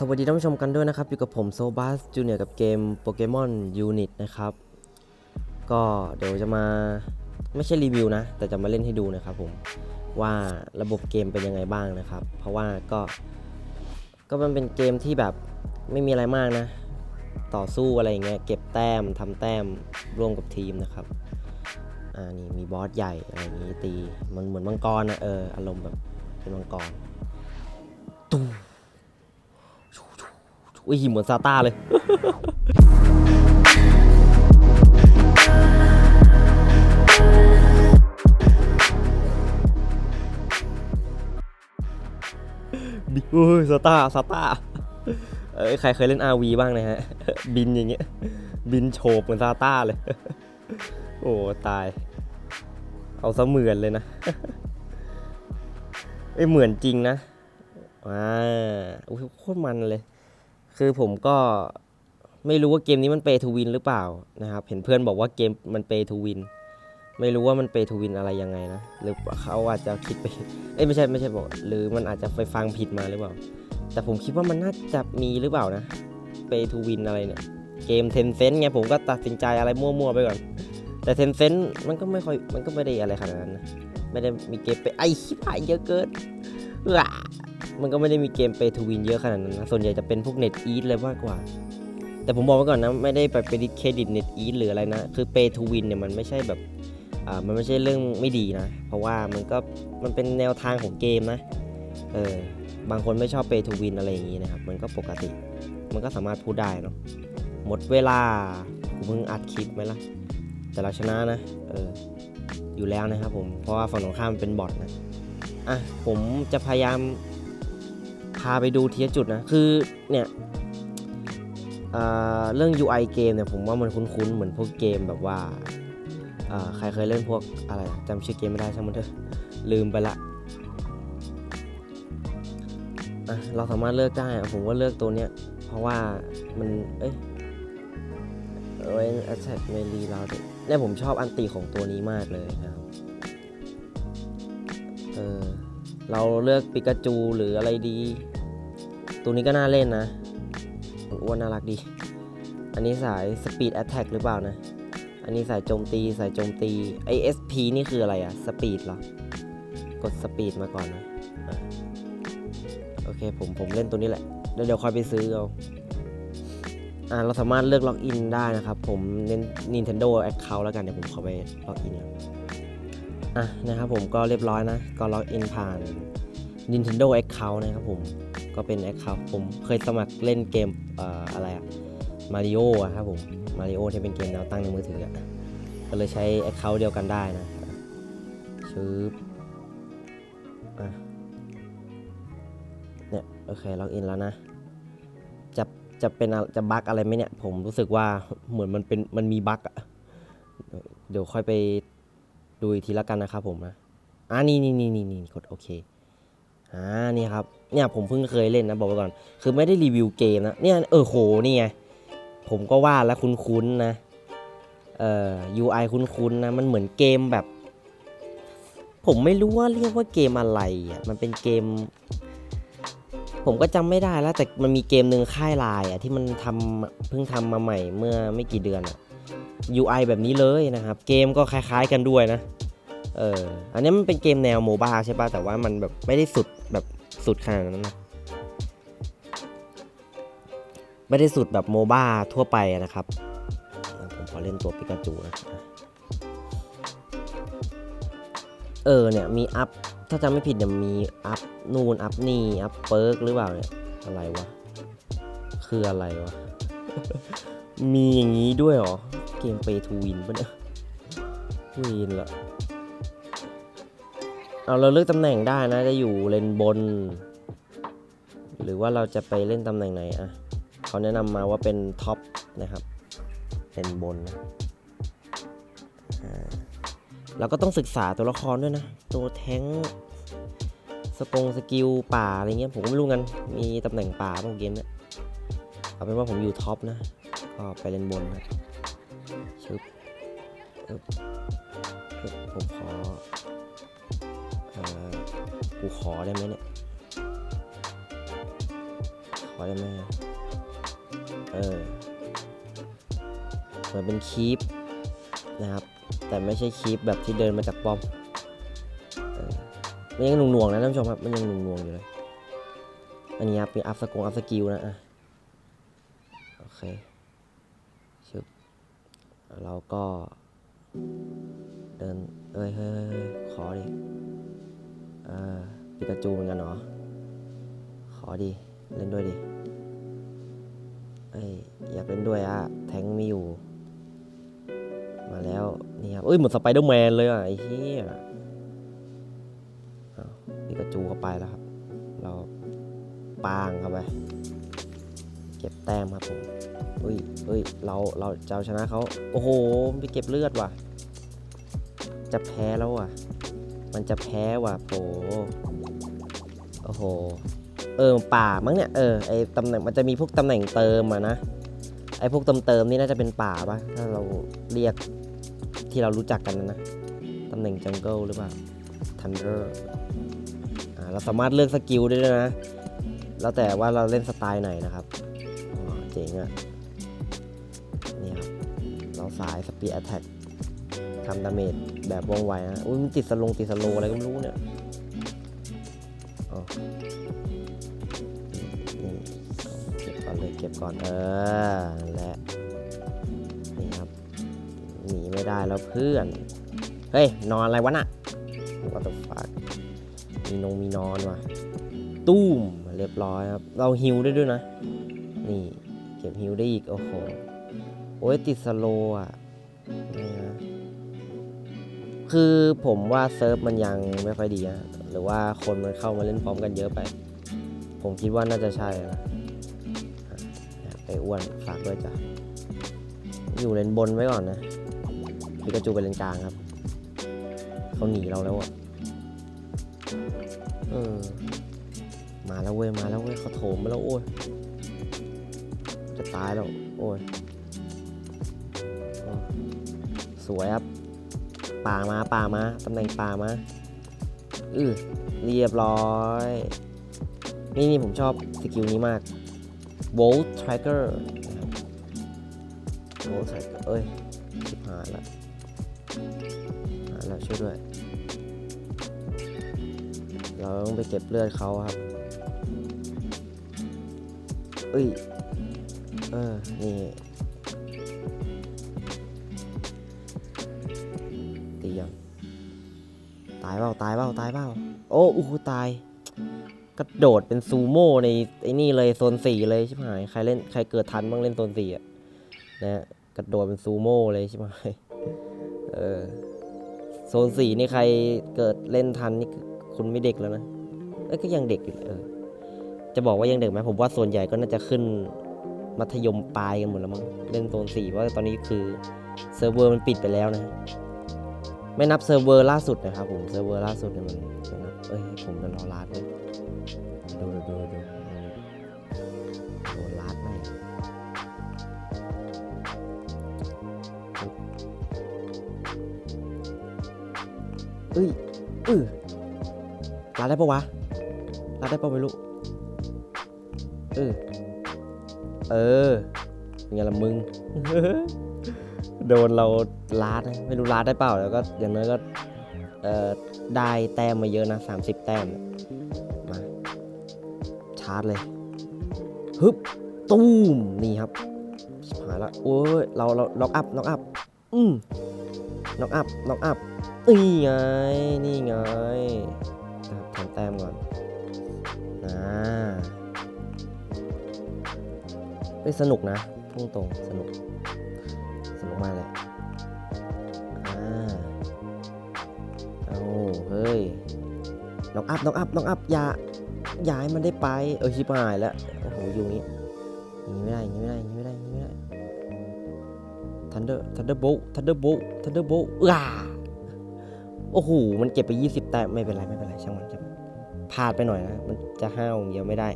สวัสดีท่านผู้ชมกันด้วยนะครับ อยู่กับผมโซบัสจูเนียร์กับเกมโปเกมอนยูนิตนะครับ ก็เดี๋ยวจะมาไม่ใช่รีวิวนะ แต่จะมาเล่นให้ดูนะครับผม ว่าระบบเกมเป็นยังไงบ้างนะครับ เพราะว่าก็ ก็มันเป็นเกมที่แบบไม่มีอะไรมากนะ ต่อสู้อะไรอย่างเงี้ยเก็บแต้มทำแต้มร่วมกับทีมนะครับอ่านี่มีบอสใหญ่อะไรอย่างงี้ตีมันเหมือนมังกรนะเอออารมณ์แบบเป็นมังกรตุ้ม อุ้ยเหมือนซาต้าเลยบิโอ้ยซาตาซาตาเอ้ยใครเคยเล่น RV บ้างนะฮะ บินอย่างเงี้ย บินโฉบเหมือนซาต้าเลย โอ้ ตาย เอาซะเหมือนเลยนะเอ้ยเหมือนจริงนะอ่าอุ้ยโคตรมันเลย คือผมก็ไม่รู้ว่าเกมนี้มันเปทูวินหรือเปล่านะครับ เห็นเพื่อนบอกว่าเกมมันเปทูวิน ไม่รู้ว่ามันเปทูวินอะไรยังไงนะ หรือเขาอาจจะคิดไป เอ้ยไม่ใช่ไม่ใช่บอก หรือมันอาจจะไปฟังผิดมาหรือเปล่า แต่ผมคิดว่ามันน่าจะมีหรือเปล่านะ เปทูวินอะไรเนี่ย เกมเทนเซนไงผมก็ตัดสินใจอะไรมั่วๆไปก่อน แต่เทนเซนมันก็ไม่ค่อย มันก็ไม่ได้อะไรขนาดนั้นนะ ไม่ได้มีเกมไปไอ้ชิบหายเยอะเกินอะ มันก็ไม่ได้มีเกมเปทูวินเยอะขนาดนั้นนะ ส่วนใหญ่จะเป็นพวกเน็ตอีทเลยมากกว่า แต่ผมบอกไว้ก่อนนะ ไม่ได้ไปเป็นเครดิตเน็ตอีทหรืออะไรนะ คือเปทูวินเนี่ยมันไม่ใช่แบบอ่ามันไม่ใช่เรื่องไม่ดีนะ เพราะว่ามันก็มันเป็นแนวทางของเกมนะเออบางคนไม่ชอบเปทูวินอะไรอย่างนี้นะครับ มันก็ปกติ มันก็สามารถพูดได้เนาะหมดเวลากูเพิ่งอัดคลิปไหมล่ะ แต่เราชนะนะเอออยู่แล้วนะครับผมเพราะว่าฝั่งตรงข้ามมันเป็นบอทนะอะผมจะพยายามาไปดูทีละจุดนะ คือเนี่ยเรื่อง UI เกมเนี่ยผมว่ามันคุ้นๆ เหมือนพวกเกมแบบว่าใครเคยเล่นพวกอะไรจำชื่อเกมไม่ได้ช่างมันเถอะลืมไปละเราสามารถเลือกได้ผมว่าเลือกตัวเนี้ยเพราะว่ามันเอ้ยเอ้ย attack melee เราเนี่ยผมชอบอันตีของตัวนี้มากเลยนะครับเออเราเลือกปิกาจูหรืออะไรดี ตัวนี้ก็น่าเล่นนะอ้วนน่ารักดี อันนี้สาย Speed Attack หรือเปล่านะ อันนี้สายโจมตีสายโจมตีไอ SP นี่คืออะไรอะ Speed เหรอ กด Speed มาก่อนนะอะโอเคผมผมเล่นตัวนี้แหละแล้วเดี๋ยวค่อยไปซื้อเอาอ่าเราสามารถเลือกล็อกอินได้นะครับ ผมเน้น Nintendo Account แล้วกัน เดี๋ยวผมขอไปล็อกอินอะนะครับผมก็เรียบร้อยนะ ก็ล็อกอินผ่าน Nintendo Account นะครับผม ก็เป็น Account ผมเคยสมัครเล่นเกมเอ่ออะไรอะมาริโออะครับผมมาริโอที่เป็นเกมแนวตั้งในมือถืออะก็เลยใช้ Account เดียวกันได้นะชืบอะเนี่ยโอเคล็อกอินแล้วนะ จะจะเป็นจะบั๊กอะไรไหมเนี่ย ผมรู้สึกว่าเหมือนมันเป็นมันมีบั๊กอะเดี๋ยวค่อยไปดูอีกทีละกันนะครับผมนะอ่านี่นี่นี่นี่นี่กดโอเค อ่านี่ครับเนี่ยผมเพิ่งเคยเล่นนะบอกไว้ก่อน คือไม่ได้รีวิวเกมนะเนี่ยเออโหนี่ไงผมก็ว่าแล้วคุ้นๆนะเอ่อ UI คุ้นๆนะมันเหมือนเกมแบบ ผมไม่รู้ว่าเรียกว่าเกมอะไรอะมันเป็นเกม ผมก็จำไม่ได้แล้วแต่มันมีเกมหนึ่งค่ายลน์อะที่มันทำเพิ่งทำมาใหม่เมื่อไม่กี่เดือนอะ UI แบบนี้เลยนะครับ เกมก็คล้าย ๆ กันด้วยนะ เออ อันนี้มันเป็นเกมแนวโมบ้าใช่ป่ะ แต่ว่ามันแบบไม่ได้สุดแบบสุดขนาดนั้นนะ ไม่ได้สุดแบบโมบ้าทั่วไปนะครับ ผมขอเล่นตัวปิกาจูนะ เออเนี่ยมีอัพ ถ้าจำไม่ผิดเนี่ยมีอัพนู่นอัพนี่อัพเปิร์กหรือเปล่าเนี่ย อะไรวะ คืออะไรวะ มีอย่างนี้ด้วยเหรอ เกมเปทูวินปะเนี่ยวินละ เอาเราเลือกตำแหน่งได้นะจะอยู่เลนบน หรือว่าเราจะไปเล่นตำแหน่งไหนอะเขาแนะนำมาว่าเป็นท็อปนะครับเลนบนนะเราก็ต้องศึกษาตัวละครด้วยนะ ตัวแท้งสกงสกิลป่าอะไรเงี้ยผมก็ไม่รู้กัน มีตำแหน่งป่าบางเกมเนี่ยเอาเป็นว่าผมอยู่ท็อปนะ ก็ไปเล่นบนนะชึบผมขอ กูขอได้ไหมเนี่ย ขอได้ไหมเออเหมือนเป็นคีปนะครับ แต่ไม่ใช่คีปแบบที่เดินมาจากป้อมมันยังหน่วงๆนะท่านผู้ชมครับ มันยังหน่วงๆอยู่เลย อันนี้ครับมีอัพสกงอัพสกิลนะอะโอเคชึบเราก็ เดินเอ้ยเฮ้ยเฮ้ยเฮ้ยขอดิ ออปิกาจูเหมือนกันเหรอ ขอดิ เล่นด้วยดิเอ้ยอยากเล่นด้วยอะแทงไม่อยู่ มาแล้ว นี่ครับ เอ้ย เหมือนสไปเดอร์แมนเลยอะ ไอ้เหี้ยปิกาจูเข้าไปแล้วครับ เราปางเข้าไป เก็บแต้มครับผมเฮ้ยเฮ้ย เราเราจะชนะเขา โอ้โห ไปเก็บเลือดว่ะ จะแพ้แล้วอะ มันจะแพ้ว่ะโปโอ้โห เออป่ามั้งเนี่ย เออ ไอตำแหน่งมันจะมีพวกตำแหน่งเติมอะนะ ไอพวกเติมเติมนี่น่าจะเป็นป่าปะถ้าเราเรียกที่เรารู้จักกันนะนะ ตำแหน่งจังเกิลหรือเปล่า ทันเดอร์ อ่า เราสามารถเลือกสกิลได้ด้วยนะ แล้วแต่ว่าเราเล่นสไตล์ไหนนะครับเจ๋งอะ่ะนี่ครับ เราสายสปีดแอ t แทก ทำดาเมจแบบว่องไวนะอุ้ยมันติดสลงติดสโลอะไรก็ไม่รู้เนี่ยอ๋อนี่เก็บก่อนเลยเก็บก่อน เออ และนี่ครับ หนีไม่ได้แล้วเพื่อน เฮ้ย นอนอะไรวะน่ะ What the fuck มีนงมีนอนว่ะตุ้มเรียบร้อยครับ เราฮิวได้ด้วยนะ นี่ เก็บฮิวได้อีก โอ้โห โอ้ยติดสโลอะนี่นะ คือผมว่าเซิร์ฟมันยังไม่ค่อยดีนะหรือว่าคนมันเข้ามาเล่นพร้อมกันเยอะไป ผมคิดว่าน่าจะใช่นะไปอ้วนฝากด้วยจ้ะอยู่เลนบนไว้ก่อนนะพิกาจูไปเลนกลางครับเขาหนีเราแล้วอะเออมาแล้วเว้ยมาแล้วเว้ยเขาโถมมาแล้วโอ้ยจะตายแล้วโอ้ยสวยครับ ป่ามาป่ามาตำแหน่งป่ามาอือเรียบร้อย นี่นี่ผมชอบสกิลนี้มาก Volt Tracker Volt Tracker เอ้ยชิบหายละหาแล้วช่วยด้วย เราต้องไปเก็บเลือดเขาครับ เอ้ย เออ นี่ ตายเปล่าตายเปล่าตายเปล่าโอ้อู้หูตาย กระโดดเป็นซูโม่ในไอ้นี่เลยโซนสี่เลยใช่ไหมใครเล่นใครเกิดทันบ้างเล่นโซนสี่อะนะฮะกระโดดเป็นซูโม่เลยใช่ไหมเออโซนสี่นี่ใครเกิดเล่นทันนี่คือคุณไม่เด็กแล้วนะเอ้ก็ยังเด็กอยู่เออจะบอกว่ายังเด็กไหมผมว่าส่วนใหญ่ก็น่าจะขึ้นมัธยมปลายกันหมดแล้วมั้งเล่นโซนสี่เพราะว่าตอนนี้คือเซิร์ฟเวอร์มันปิดไปแล้วนะ ไม่นับเซิร์ฟเวอร์ล่าสุดนะครับผมเซิร์ฟเวอร์ล่าสุดเนี่ยมันไม่นับเอ้ยผมจะรอลาดเลยดูดูดูดูโดนลาดไหมเอ้ยเออลาดได้ปะวะลาดได้ปะไม่รู้เออเออเป็นไงล่ะมึง โดนเราลาดนะไม่รู้ลาดได้เปล่าแล้วก็อย่างน้อยก็ได้แต้มมาเยอะนะ 30 แต้มมาชาร์จเลยฮึบตูมนี่ครับหายละโอ้ยเราเราล็อกอัพล็อกอัพอืมล็อกอัพล็อกอัพนี่ไงนี่ไงนะครับทำแต้มก่อนนะเฮ้ยสนุกนะพุ่งตรงสนุก มากเลยอ่าเอาเฮ้ยน้องอัพน้องอัพน้องอัพอย่าอย่าให้มันได้ไป เออชิบหายแล้วโอ้โหอยู่อย่างงี้อย่างงี้ไม่ได้อย่างงี้ไม่ได้อย่างงี้ไม่ได้อย่างงี้ไม่ได้ทันเดอร์ทันเดอร์โบทันเดอร์โบทันเดอร์โบอ้าโอ้โหมันเก็บไป 20 แต้มไม่เป็นไรไม่เป็นไรช่างมันช่างมันพลาดไปหน่อยนะมันจะห้าวอย่าเดียวไม่ได้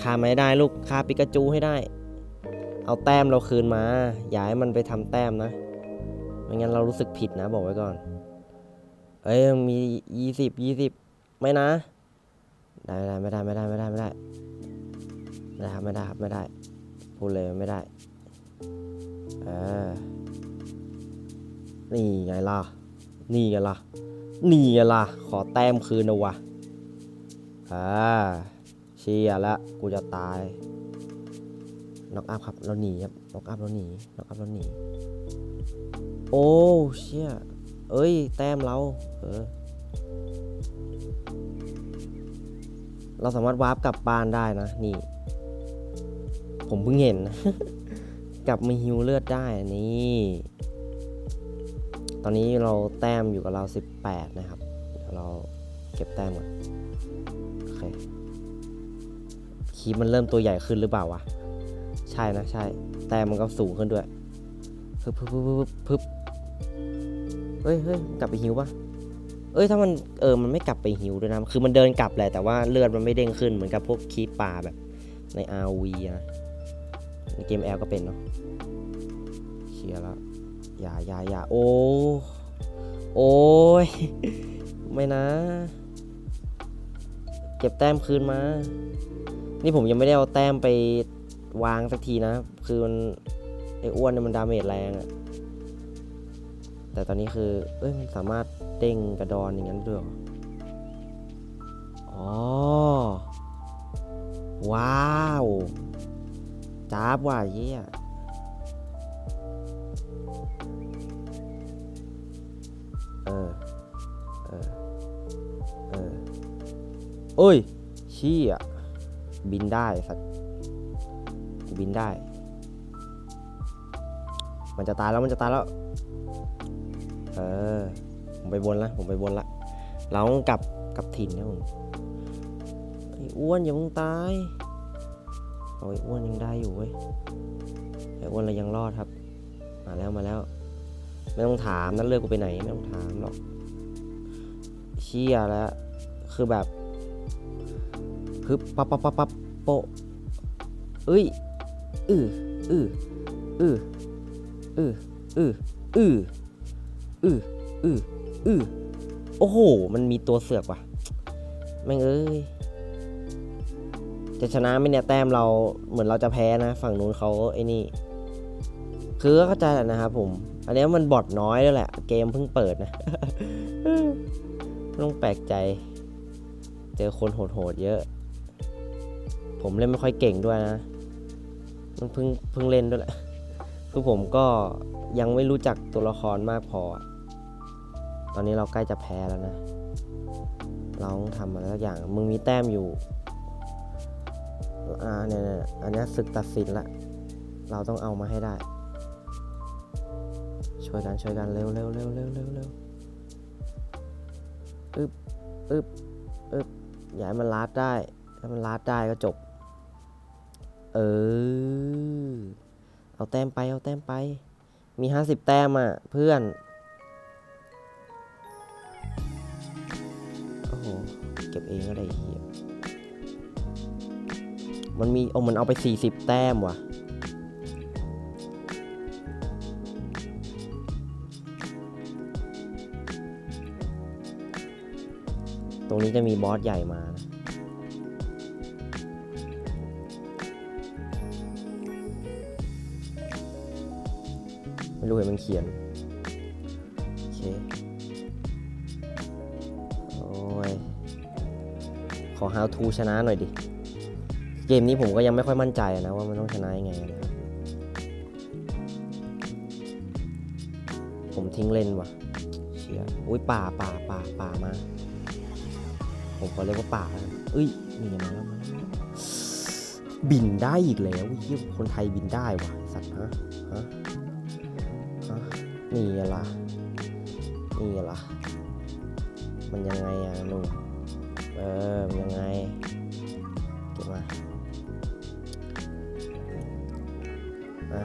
ฆ่าไม่ได้ลูกฆ่าปิกาจูให้ได้ เอาแต้มเราคืนมา อย่าให้มันไปทำแต้มนะไม่งั้นเรารู้สึกผิดนะ บอกไว้ก่อน เอ้ยมียี่สิบยี่สิบไม่นะ ได้ไม่ได้ไม่ได้ไม่ได้ไม่ได้ไม่ได้ไม่ได้ครับไม่ได้ครับไม่ได้พูดเลยไม่ได้เออนี่ไงล่ะ นี่ไงล่ะ นี่ไงล่ะ ขอแต้มคืนนะวะอ่าเชียละกูจะตาย น็อกอัพครับ เราหนีครับ น็อกอัพเราหนี น็อกอัพเราหนี โอ้เชี่ย เอ้ย แต้มเรา เออ เราสามารถวาร์ปกลับบ้านได้นะ นี่ ผมเพิ่งเห็นนะกลับมาฮิวเลือดได้ นี่ ตอนนี้เราแต้มอยู่กับเรา 18 นะครับ เดี๋ยวเราเก็บแต้มก่อน โอเค คีมันเริ่มตัวใหญ่ขึ้นหรือเปล่าวะ ช่นะใช่ แต้มมันก็สูงขึ้นด้วยพึบพึบพึบพึบพึบเฮ้ยเฮ้ยกลับไปฮิวปะเอ้ยถ้ามันเออมันไม่กลับไปฮิวด้วยนะคือมันเดินกลับแหละแต่ว่าเลือดมันไม่เด้งขึ้นเหมือนกับพวกคีปปลาแบบใน RV นะในเกม L ก็เป็นเนาะเชียร์แล้วอย่าอย่าอย่าโอ้โอ้ยไม่นะ เก็บแต้มคืนมา นี่ผมยังไม่ได้เอาแต้มไป วางสักทีนะ คือมันไอ้อ้วนเนี่ยมันดาเมจแรงอะแต่ตอนนี้คือเอ้ยมันสามารถเด้งกระดอนอย่างนั้นด้วยอ๋อ ว้าวจ้าบว่ะเยี่ยเออ เออ เออเอ้ยเชี่ยบินได้สัตว์กู บินได้ มันจะตายแล้วมันจะตายแล้ว เออ ผมไปบนละผมไปบนละ เราต้องกลับกลับถิ่นนะผมไอ้อ้วนอย่าเพิ่งตายเอาไอ้อ้วนยังได้อยู่เว้ยไอ้อ้วนเรายังรอดครับ มาแล้วมาแล้ว ไม่ต้องถามนั่นเลือกกูไปไหนไม่ต้องถามหรอกเชี่ยแล้วคือแบบฮึบปั๊บปั๊บปั๊บปั๊บโปเอ้ย อืออืออืออืออืออืออืออืออือโอ้โห มันมีตัวเสือกว่ะ แม่งเอ้ย จะชนะไหมเนี่ยแต้มเราเหมือนเราจะแพ้นะ ฝั่งนู้นเขาไอ้นี่ คือก็เข้าใจแหละนะครับผม อันนี้มันบอทน้อยด้วยแหละ เกมเพิ่งเปิดนะต้องแปลกใจ เจอคนโหดๆเยอะ ผมเล่นไม่ค่อยเก่งด้วยนะ มันเพิ่งเพิ่งเล่นด้วยแหละคือผมก็ยังไม่รู้จักตัวละครมากพอ ตอนนี้เราใกล้จะแพ้แล้วนะ เราต้องทำอะไรสักอย่าง มึงมีแต้มอยู่ อ่าเนี่ยเนี่ยอันนี้ศึกตัดสินละ เราต้องเอามาให้ได้ ช่วยกันช่วยกันเร็วเร็วเร็วเร็วเร็วเร็วอึบอึบอึบอย่าให้มันลาดได้ ถ้ามันลาดได้ก็จบ เออ เอาแต้มไป เอาแต้มไป มีห้าสิบแต้มอะ เพื่อน โอ้โห เก็บเองก็ได้เฮียมันมีโอ้มันเอาไปสี่สิบแต้มว่ะตรงนี้จะมีบอสใหญ่มา รู้เห็นมันเขียน โอเค โอ้ย ขอ how to ชนะหน่อยดิ เกมนี้ผมก็ยังไม่ค่อยมั่นใจนะว่ามันต้องชนะยังไงนะครับ ผมทิ้งเล่นว่ะ เชียอุ้ยป่าป่าป่าป่ามา ผมขอเรียกว่าป่าแล้วกันเอ้ยนี่มาแล้วมาบินได้อีกแล้วเฮียคนไทยบินได้ว่ะสัตว์ฮะฮะ นี่ล่ะ นี่ล่ะ มันยังไงอะหนุ่มเออมันยังไง เก็บมาอะ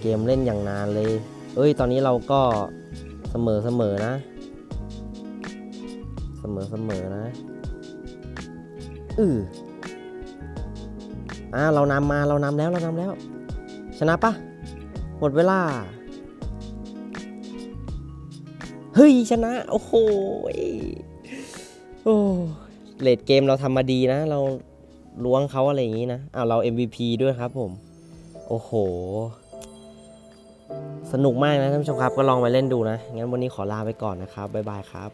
เกมเล่นอย่างนานเลย เอ้ย ตอนนี้เราก็เสมอเสมอนะ เสมอเสมอนะอืออ่าเรานำมาเรานำแล้วเรานำแล้ว ชนะปะหมดเวลา เฮ้ยชนะ โอ้โหโอ้เลดเกมเราทำมาดีนะ เราล้วงเขาอะไรอย่างนี้นะอ้าวเรา MVP ด้วยครับผม โอ้โห สนุกมากนะท่านผู้ชมครับ ก็ลองไปเล่นดูนะ งั้นวันนี้ขอลาไปก่อนนะครับ บ๊ายบายครับ